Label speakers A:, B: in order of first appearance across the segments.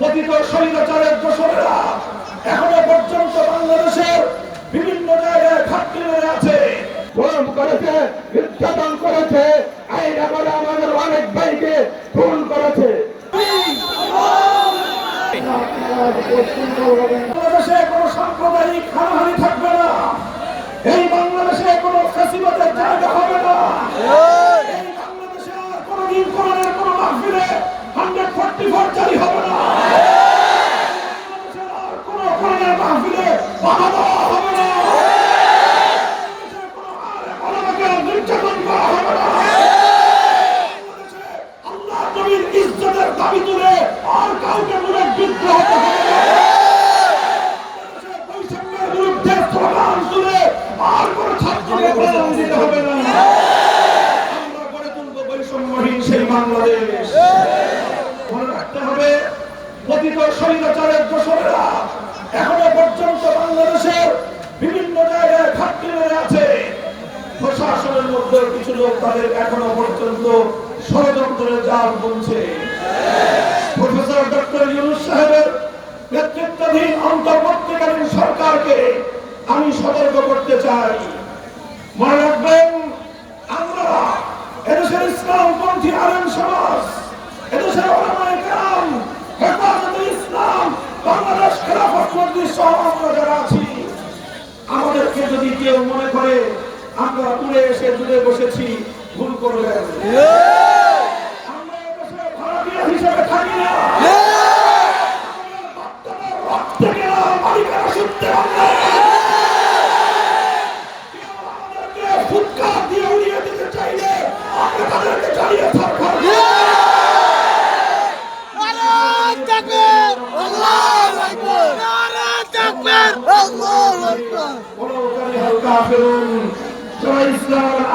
A: পতিত স্বৈরাচারের দোষরেরা এখনও পর্যন্ত বাংলাদেশের বিভিন্ন জায়গায় ঘাটতি মেরে আছে।
B: খুন করেছে নির্যাতন করেছে আইন আমলে আমাদের অনেক ভাইকে খুন করেছে।
A: বাংলাদেশে কোনো সাম্প্রদায়িক হানাহানি থাকবে না এই বাংলাদেশে কোনো ফ্যাসিবাদের জায়গা হবে না এই বাংলাদেশে আর কোনোদিন কোরআনের কোনো মাহফিলে হান্ড্রেড ফোর্টি ফোর জারি হবে না বাংলাদেশে আর কোনো কোরআনের মাহফিলে বাধা দেওয়া হবে না বাংলাদেশে কোনো আলেম ওলামাকে নির্যাতন করা হবে না বাংলাদেশে আল্লাহ নবীর ইজ্জতের দাবি তুলে আর কাউকে মনে বিদ্রোহ হতে হবে না বৈষম্যের বিরুদ্ধে স্লোগান তুলে আর কোন ছাত্রকে বদনাম দিতে হবে না আমরা গড়ে তুলবো বৈষম্যহীন সেই বাংলাদেশ মনে রাখতে হবে পতিত স্বৈরাচারের দোষরেরা এখনও পর্যন্ত বাংলাদেশের বিভিন্ন জায়গায় ঘাটতি আছে। প্রশাসনের মধ্যে কিছু লোক তাদের এখনও পর্যন্ত ষড়যন্ত্রের জাল বুনছে। প্রফেসর ডক্টর ইউনুস সাহেবের নেতৃত্বাধীন অন্তর্বর্তীকালীন সরকারকে আমি সতর্ক করতে চাই। মনে রাখবেন আমরা এদেশের ইসলামপন্থী আলেম সমাজ এদেশের ওলামায়ে কেরাম হেফাজতে ইসলাম বাংলাদেশ খেলাফত মজলিস সহ আমরা যারা আমাদেরকে যদি কেউ মনে করে আমরা উড়ে এসে জুড়ে বসেছি ভুল করবেন।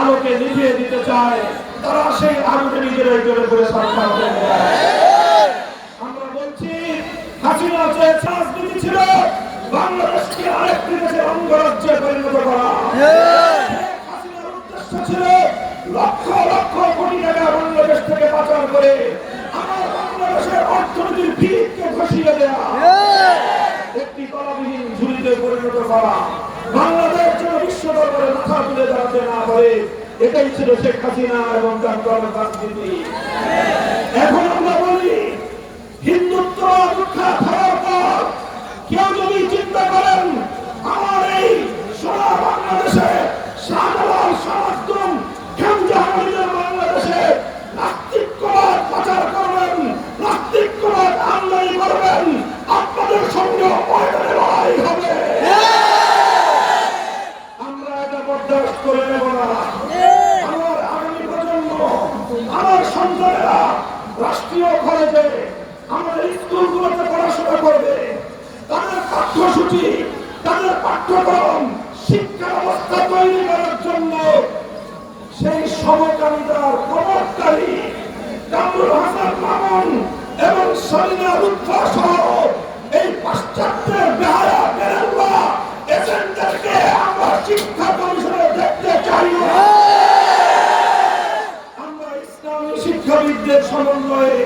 A: আলোকে নিভিয়ে দিতে চায়, তারা সেই আলোকে নিজেরাই করে করে সরকার আমরা বলছি, হাসিনা যে রাজনীতি ছিল, বাংলাদেশকে আরেকটি দেশের অঙ্গরাজ্যে পরিণত করা। লক্ষ লক্ষ কোটি টাকা করে বাংলাদেশের অর্থনীতির ভিতকে ধসিয়ে দেওয়া একটি তলাবিহীন ঝুলিতে পরিণত করা। তুলে দাঁড়াতে না পারে এটাই ছিল শেখ হাসিনা এবং তার দলের রাজনীতি এখন আমরা বলি হিন্দুত্ব রক্ষা করার পর কেউ যদি চিন্তা করেন আমার এই সোনা বাংলাদেশে শাহজালাল সমাজদম খেমজাহানের বাংলাদেশে নাস্তিকবাদ প্রচার করবেন নাস্তিকবাদ আমদানি করবেন আপনাদের সঙ্গে ময়দানে লড়াই হবে আমরা এটা বরদাস্ত করে নেব না আমার আগামী প্রজন্ম আমার সন্তানেরা রাষ্ট্রীয় খরচে আমাদের স্কুলগুলোতে পড়াশোনা করবে তাদের পাঠ্যসূচি তাদের পাঠ্যক্রম শিক্ষা ব্যবস্থা তৈরি করার জন্য সেই সমকামিতার প্রবর্তকারী কামরুল হাসান মামুন এবং সলিনা রুদ্ধ সহ এই পাশ্চাত্যের বেহারা বেরেল্লা এজেন্টদেরকে আমরা শিক্ষা কমিশনে দেখতে চাই না আমরা ইসলামী শিক্ষাবিদদের সমন্বয়ে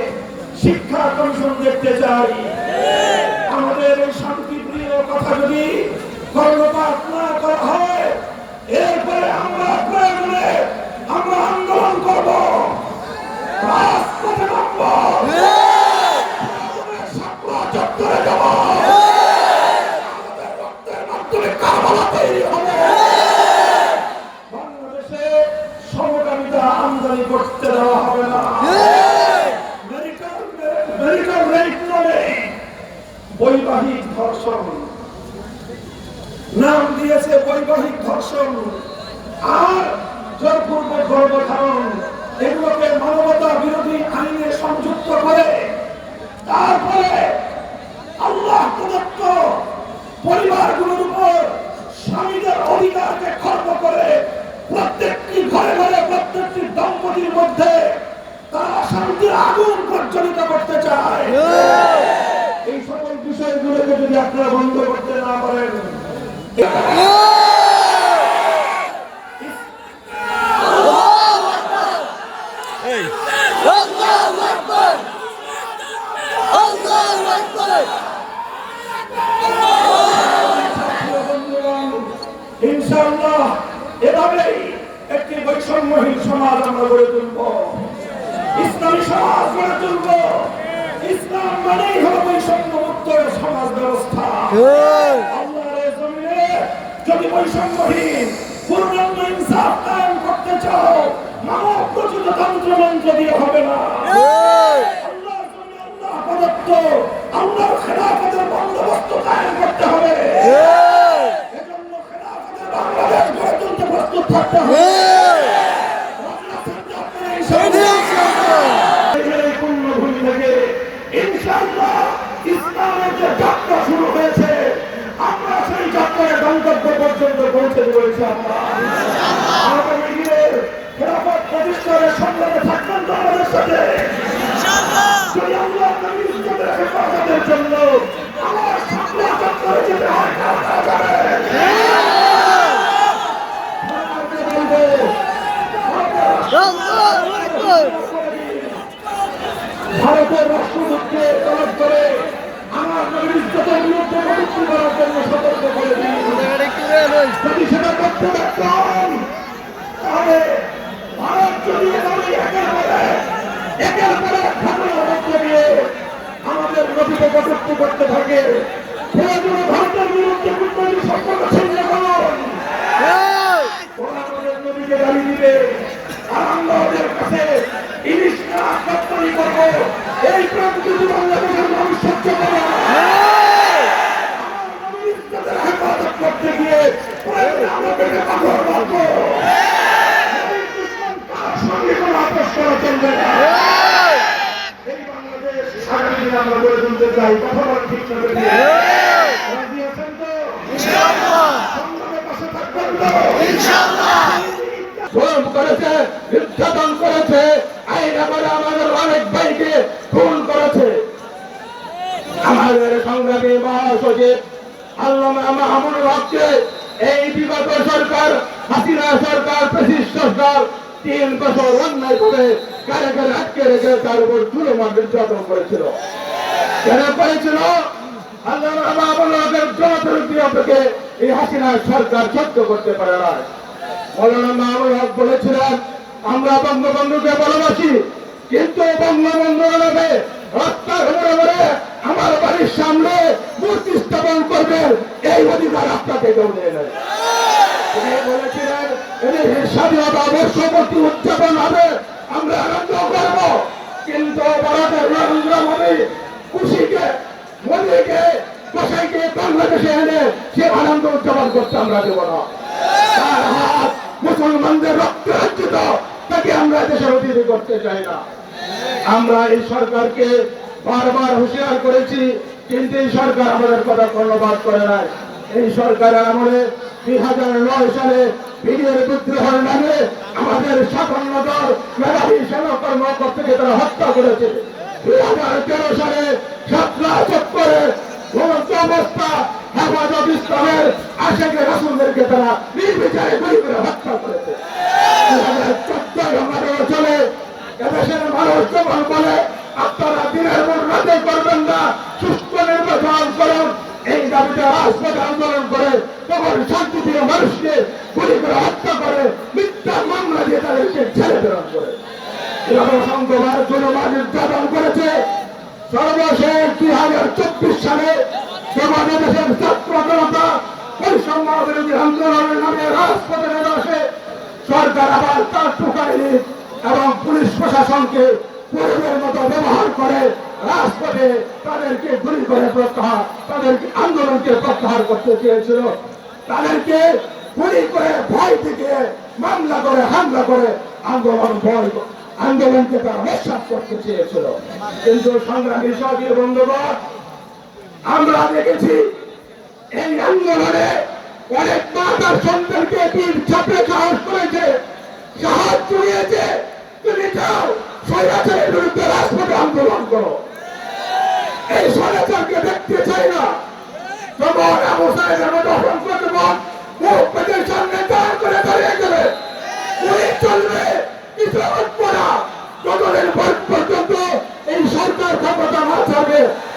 A: শিক্ষা কমিশন দেখতে চাই। আমাদের এই শান্তিপ্রিয় কথা যদি কর্ণপাত না করা হয়, এরপরে আমরা প্রয়োজনে আমরা আন্দোলন করব। রাজপথে নামব প্রয়োজনে শাপলা চত্বরে যাব আমাদের রক্তের মাধ্যমে কারবালা তৈরি হবে বাংলাদেশে সমকামিতা আমদানি করতে দেওয়া হবে না মেডিকেল মেডিকেল রেট নামে বৈবাহিক ধর্ষণ নাম দিয়েছে বৈবাহিক ধর্ষণ আর জোরপূর্বক গর্ভধারণ এগুলোকে মানবতা বিরোধী আইনে সংযুক্ত করে, তারপরে আল্লাহ প্রদত্ত পরিবারগুলোর উপর স্বামীদের অধিকারকে খর্ব করে প্রত্যেকটি ঘরে ঘরে, প্রত্যেকটি দম্পতির মধ্যে তারা শান্তির আগুন প্রজ্বলিত করতে চায়। এই সকল বিষয়গুলোকে যদি আপনারা বন্ধ করতে না পারেন
C: আল্লাহু আকবার আল্লাহু আকবার
A: ইনশাআল্লাহ এভাবেই একটি বৈষম্যহীন সমাজ আমরা গড়ে তুলব। ইসলামী সমাজ গড়ে তুলব। ইসলাম মানেই হলো বৈষম্য মুক্ত সমাজ ব্যবস্থা। আল্লাহর জমিনে যদি বৈষম্যহীন পূর্ণাঙ্গ ইনসাফ কায়েম করতে চাও মানব প্রচলিত তন্ত্র মন্ত্র দিয়ে হবে না আল্লাহর জমিনে আল্লাহ প্রদত্ত আল্লাহর খেলাফতের বন্দোবস্ত কায়েম করতে হবে এজন্য খেলাফতের বাংলাদেশ গড়ে তুলতে প্রস্তুত থাকতে হবে এই পুণ্যভূমি থেকে ইনশাআল্লাহ ইসলামের যে যাত্রা শুরু হয়েছে, আমরা সেই যাত্রায় গন্তব্য পর্যন্ত পৌঁছে রয়েছে আমরা আগামী দিনের খেলাফত প্রতিষ্ঠানের সংগ্রামে থাকবেন তো আমাদের সাথে। যদি আল্লাহ ইজ্জতের হেফাজতের আমার সামনে চত্বরে যেতে হয় কটূক্তি করতে থাকে। ভারতের বিরুদ্ধে কূটনৈতিক সম্পর্ক ছিন্ন করুন নদীকে গালি দিবে। আর আমরা ওদের কাছে এই প্রকৃতি বাংলাদেশের মানুষ সহ্য করে না। আমার নবীর ইজ্জতের হেফাজত করতে গিয়ে প্রয়োজনে আমাদেরকে পাথর মারবো। নবীর দুশ্মন কার সঙ্গে কোনো আপোষ করা চলবে না। এই বাংলাদেশ আগামী দিনে আমরা গড়ে তুলতে চাই কথা বলা ঠিক না বেঠিক? রাজি আছেন তো সংগ্রামের
B: জুলুম করেছে, নির্যাতন করেছে, আইন করে আমাদের অনেক ভাইকে খুন করেছে। আমাদের সংগ্রামী মহাসচিব আল্লামা মাহমুদুল হককে এই বিগত সরকার, হাসিনা সরকার প্রেসিড সরকার তিন বছর অন্যায় করে কারাগারে আটকে রেখে তার উপর জুলুম নির্যাতন করেছিল। কেন করেছিল? আল্লামা মাহমুদুল হকের এই হাসিনা সরকার সহ্য করতে পারে না। মৌলানা মাহমুদ হক বলেছিলেন, আমরা বঙ্গবন্ধুকে ভালোবাসি, কিন্তু বঙ্গবন্ধু নামে হত্যা ঘরে ঘরে আমার বাড়ির সামনে মূর্তি স্থাপন করবেন এই অধিকার আপনাকে কেউ নিয়ে স্বাধীনতা উদযাপন হবে, আমরা আনন্দ করব, কিন্তু নরেন্দ্র মোদী খুশিকে মোদীকে কসাইকে বাংলাদেশে এনে সে আনন্দ উদযাপন করতে আমরা দেব না। তার হাত মুসলমানদের রক্ত রঞ্জিত তাকে আমরা দেশের অতিথি করতে চাই না। আমরা এই সরকারকে বারবার হুঁশিয়ার করেছি, কিন্তু এই সরকার আমাদের কথা কর্ণপাত করে নাই। এই সরকারের আমলে দুই হাজার নয় সালে বিডিওর বিদ্রোহের নামে আমাদের সাফল্য দল মেধাবী সেনা কর্মকর্তাকে তারা হত্যা করেছে। দুই হাজার তেরো সালে সাতলা চক্করে অবস্থা হেফাজত আশেকে রাসুলদেরকে তারা নির্বিচারে গুলি করে হত্যা করেছে। চোদ্দ চলে, এদেশের মানুষ যখন বলে, আপনারা দিনের রাতে করবেন না সুস্থ নির্বাচন করুন, এই দাবিতে রাজপথে আন্দোলন করে তখন শান্তিপ্রিয় মানুষকে গুলি করে হত্যা করে, মিথ্যা মামলা দিয়ে তাদেরকে ছেড়ে প্রেরণ করে। এরকম সংখ্যবার জনমান নির্যাতন করেছে। সর্বশেষ দুই হাজার চব্বিশ সালে আমাদের দেশের ছাত্র জনতা বৈষম্য বিরোধী আন্দোলনের নামে রাজপথে আসে। সরকার আবার তার টুকাইনি এবং পুলিশ প্রশাসনকে পূর্বের মতো ব্যবহার করে রাজপথে তাদেরকে গুলি করে প্রত্যাহার, তাদেরকে আন্দোলনকে প্রত্যাহার করতে চেয়েছিল। তাদেরকে গুলি করে ভয় থেকে মামলা করে, হামলা করে আন্দোলন ভয় আন্দোলনকে তারা নিঃশ্বাস করতে চেয়েছিল। কিন্তু সংগ্রামী সহযোগী বন্ধুগণ আমরা দেখেছি, এই আন্দোলনে অনেক মা তার সন্তানকে পীর চাপে সাহস করেছে, সাহস জুড়িয়েছে। তুমি যাও স্বৈরাচারের বিরুদ্ধে রাজপথে আন্দোলন করো। এই স্বৈরাচারকে দেখতে চাই না। যখন আবু সাহেবের মতো অসংখ্য যুবক মুখ পেটের সামনে দাঁড় করে দাঁড়িয়ে গেলে চলবে, কিছু না।